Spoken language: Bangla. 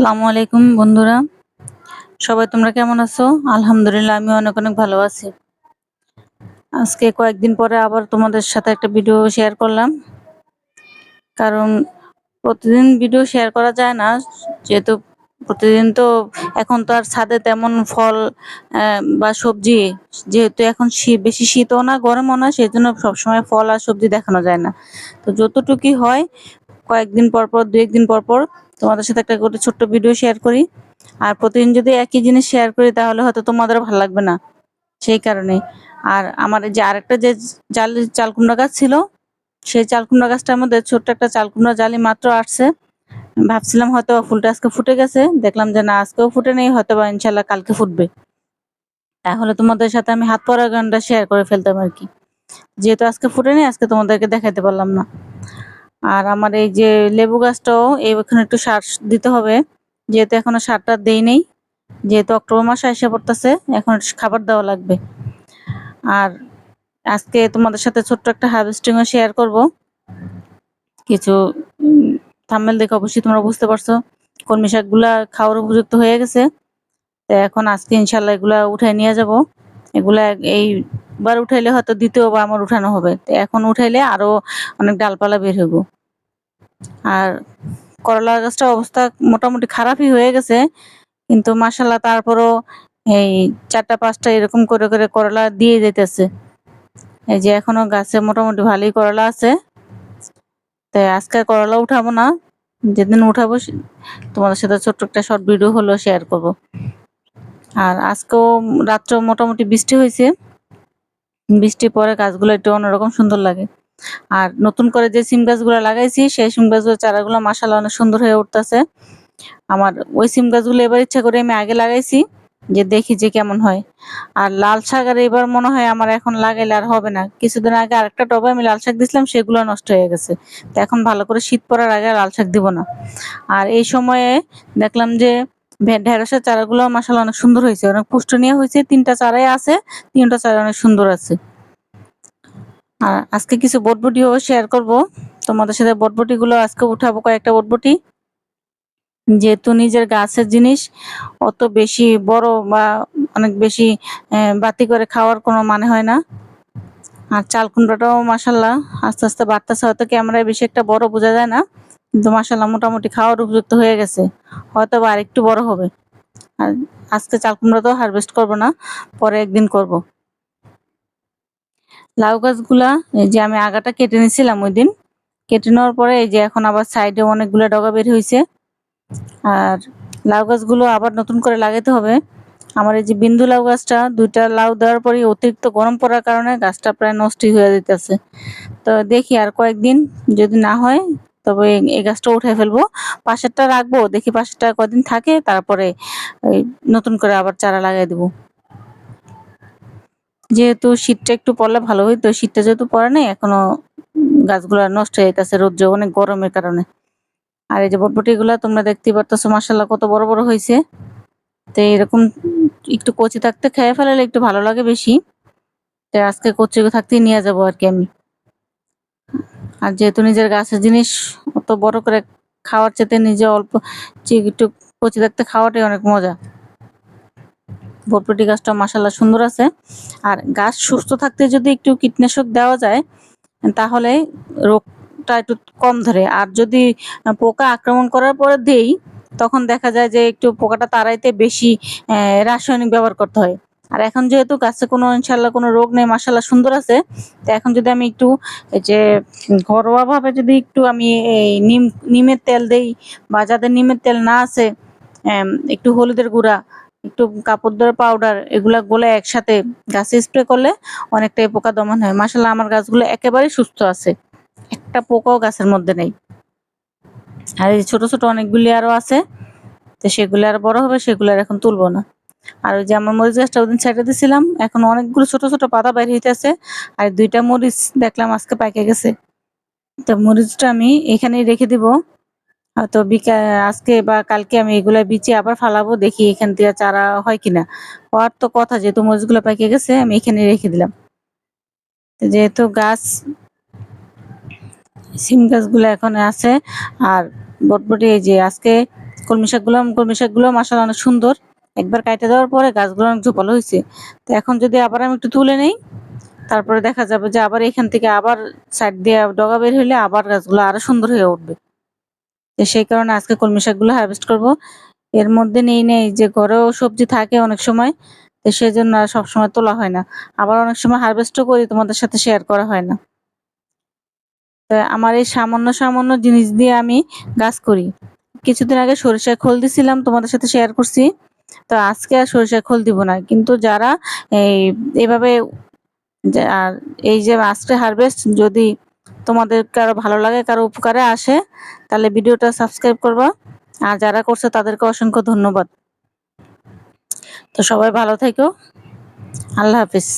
আসসালামু আলাইকুম, বন্ধুরা। সবাই তোমরা কেমন আছো? আলহামদুলিল্লাহ আমি অনেক অনেক ভালো আছি। আজকে কয়েকদিন পরে আবার তোমাদের সাথে একটা ভিডিও শেয়ার করলাম। কারণ প্রতিদিন ভিডিও শেয়ার করা যায় না, যেহেতু প্রতিদিন তো এখন তো আর ছাদে তেমন ফল বা সবজি, যেহেতু এখন বেশি শীতও না, গরমও না সেই জন্য সবসময় ফল আর সবজি দেখানো যায় না। তো যতটুকুই হয়, কয়েকদিন পর পর দু একদিন পর পর তোমাদের সাথে একটা করে ছোট্ট ভিডিও শেয়ার করি। আর প্রতিদিন যদি একই জিনিস শেয়ার করি, তাহলে হয়তো তোমাদের ভালো লাগবে না। সেই কারণে। আর আমার যে আরেকটা যে জাল, চাল কুমড়া গাছ ছিল, সেই চাল কুমড়া গাছটার মধ্যে ছোট্ট একটা চাল কুমড়া জালি মাত্র আসছে। ভাবছিলাম হয়তো ফুলটা আজকে ফুটে গেছে। দেখলাম যে না, আজকেও ফুটে নেই, হয়তো বা ইনশাল্লাহ কালকে ফুটবে। তাহলে তোমাদের সাথে আমি হাত পরা গানটা শেয়ার করে ফেলতাম আর কি। যেহেতু আজকে ফুটে নেই, আজকে তোমাদেরকে দেখাতে পারলাম না। আর আমার এই যে লেবু গাছটাও এই এখানে একটু সার দিতে হবে। যেহেতু এখনও সারটা দেই নেই, যেহেতু অক্টোবর মাসে এসে পড়তেছে, এখন খাবার দেওয়া লাগবে। আর আজকে তোমাদের সাথে ছোট্ট একটা হার্ভেস্টিংও শেয়ার করব। কিছু থাম্বেল দেখে অবশ্যই তোমরা বুঝতে পারছ, কলমি শাকগুলা খাওয়ার উপযুক্ত হয়ে গেছে। তো এখন আজকে ইনশাল্লাহ এগুলা উঠাই নিয়ে যাব। এগুলা এইবার উঠাইলে হয়তো দ্বিতীয়বার আমার উঠানো হবে। এখন উঠাইলে আরও অনেক ডালপালা বের হইব। আর করলা গাছটার অবস্থা মোটামুটি খারাপই হয়ে গেছে। কিন্তু মাসাল্লাহ তারপরও এই চারটা, পাঁচটা এরকম করে করে করলা দিয়ে যেতেছে এই যে এখনও গাছে মোটামুটি ভালোই করলা আছে। তাই আজকে করলা উঠাবো না। যেদিন উঠাবো তোমাদের সাথে ছোট্ট একটা শর্ট ভিডিও হলো শেয়ার করব। আর আজকেও রাত্রে মোটামুটি বৃষ্টি হয়েছে বৃষ্টির পরে গাছগুলো একটু অন্যরকম সুন্দর লাগে। আর নতুন করে যে সিম গাছগুলো লাগাইছি, সেই সিম গাছগুলোর চারাগুলো মাসাল্লাহ অনেক সুন্দর হয়ে উঠতেছে। আমার ওই সিম গাছগুলো এবার ইচ্ছা করে আমি আগে লাগাইছি, যে দেখি যে কেমন হয়। আর লাল শাক আর এবার মনে হয় আমার এখন লাগাইলে আর হবে না। কিছুদিন আগে আরেকটা টবে আমি লাল শাক দিছিলাম, সেগুলো নষ্ট হয়ে গেছে। তো এখন ভালো করে শীত পড়ার আগে লাল শাক দিব না। আর এই সময়ে দেখলাম যে ঢেঁড়সের চারাগুলো মাসাল্লাহ অনেক সুন্দর হয়েছে। অনেক পুষ্টনীয় হয়েছে। তিনটা চারাই আছে, তিনটা চারা অনেক সুন্দর আছে। আর আজকে কিছু বটবটিও শেয়ার করব। তোমাদের সাথে বটবটি গুলো আজকে উঠাবো, কয়েকটা বটবটি। যেহেতু নিজের গাছের জিনিস, অত বেশি বড় বা অনেক বেশি বাতি করে খাওয়ার কোনো মানে হয় না। আর চাল কুমড়াটাও মাসাল্লাহ আস্তে আস্তে বাড়তেছে। হয়তো ক্যামেরায় বেশি একটা বড় বোঝা যায় না। কিন্তু মাসাল্লাহ মোটামুটি খাওয়ার উপযুক্ত হয়ে গেছে। হয়তো বা আরেকটু বড় হবে। আর আজকে চাল কুমড়াটাও হারভেস্ট করব না, পরে একদিন করব। লাউ গাছগুলা, এই যে আমি আগাটা কেটে নিয়েছিলাম ওই দিন কেটে নেওয়ার পরে এই যে এখন আবার সাইডে অনেকগুলো ডগা বের হয়েছে আর লাউ গাছগুলো আবার নতুন করে লাগাতে হবে। আমার এই যে বিন্দু লাউ গাছটা, দুইটা লাউ দেওয়ার পরে অতিরিক্ত গরম পড়ার কারণে গাছটা প্রায় নষ্টই হয়ে যেতেছে তো দেখি আর কয়েকদিন যদি না হয় তবে এই- গাছটা উঠে ফেলব। পাশেরটা রাখব, দেখি পাশেরটা কদিন থাকে, তারপরে নতুন করে আবার চারা লাগাই দেবো। যেহেতু শীতটা একটু পড়লে ভালো হইতো শীতটা যেহেতু পড়ে নাই, এখনও গাছগুলা নষ্ট হয়ে গেছে, রোদ্র অনেক গরমের কারণে। আর এই যে বটবটি গুলা তোমরা দেখতেই পারতেছো মাসাল্লাহ কত বড় বড় হয়েছে। তো এরকম একটু কচি থাকতে খেয়ে ফেলালে একটু ভালো লাগে বেশি। তো আজকে কচি থাকতেই নিয়ে যাব আর কি আমি। আর যেহেতু নিজের গাছের জিনিস অত বড় করে খাওয়ার চেতে নিজে অল্প একটু কচি থাকতে খাওয়াটাই অনেক মজা। বটবটি গাছটা মাসাল্লাহ সুন্দর আছে। আর গাছ সুস্থ থাকতে যদি একটু কীটনাশক দেওয়া যায়, তাহলে রোগটা একটু কম ধরে। আর যদি পোকা আক্রমণ করার পরে দেই, তখন দেখা যায় যে একটু পোকাটা তাড়াইতে বেশি রাসায়নিক ব্যবহার করতে হয়। আর এখন যেহেতু গাছে কোনো ইনশাল্লাহ কোনো রোগ নেই মাসাল্লাহ সুন্দর আছে, তো এখন যদি আমি একটু এই যে ঘরোয়া ভাবে যদি একটু আমি এই নিম, নিমের তেল দেই বা যাদের নিমের তেল না আছে একটু হলুদের গুঁড়া, একটু কাপড় ধোয়ার পাউডার এগুলা গুলে একসাথে গাছে স্প্রে করলে অনেকটাই পোকা দমন হয়। মাসাল্লাহ আমার গাছগুলো একেবারেই সুস্থ আছে, একটা পোকাও গাছের মধ্যে নেই। আর এই ছোট ছোট অনেকগুলি আরও আছে, তো সেগুলো আর বড় হবে, সেগুলো আর এখন তুলবো না। আর ওই যে আমার মরিচ গাছটা ওদিন ছেড়ে দিয়েছিলাম এখন অনেকগুলো ছোট ছোট পাতা বের হইতেছে, আর দুইটা মরিচ দেখলাম আজকে পাইকে গেছে। তো মরিচটা আমি এখানেই রেখে দিব। হয়তো বিকাল আজকে বা কালকে আমি এগুলা বিচে আবার ফালাবো, দেখি এখান থেকে চারা হয় কিনা। হওয়ার তো কথা, যেহেতু মরিচগুলো পাইকে গেছে, আমি এখানে রেখে দিলাম। যেহেতু গাছ, সিম গাছগুলো এখন আছে, আর বটবটি এই যে আজকে কলমি শাকগুলো কলমি শাকগুলো মাসাল্লাহ অনেক সুন্দর। একবার কাটে দেওয়ার পরে গাছগুলো অনেক ঝোপালো হয়েছে তো এখন যদি আবার আমি একটু তুলে নেই, তারপরে দেখা যাবে যে আবার এখান থেকে আবার সাইড দিয়ে ডগা বের হইলে আবার গাছগুলো আরও সুন্দর হয়ে উঠবে। তো সেই কারণে আজকে কলমি শাকগুলো হারভেস্ট করব। এর মধ্যে নেই নেই, যে ঘরেও সবজি থাকে অনেক সময়, তো সেই জন্য আর সবসময় তোলা হয় না। আবার অনেক সময় হারভেস্টও করি, তোমাদের সাথে শেয়ার করা হয় না। তো আমার এই সামান্য সামান্য জিনিস দিয়ে আমি গাছ করি। কিছুদিন আগে সরিষার খোল দিছিলাম, তোমাদের সাথে শেয়ার করছি। তো আজকে আর সর্ষে খোল দিব না। কিন্তু যারা এই, এভাবে আর এই যে আজকে হারভেস্ট যদি তোমাদের কারও ভালো লাগে, কারও উপকারে আসে, তাহলে ভিডিওটা সাবস্ক্রাইব করবা। আর যারা করছে তাদেরকে অসংখ্য ধন্যবাদ। তো সবাই ভালো থেকো। আল্লাহ হাফিজ।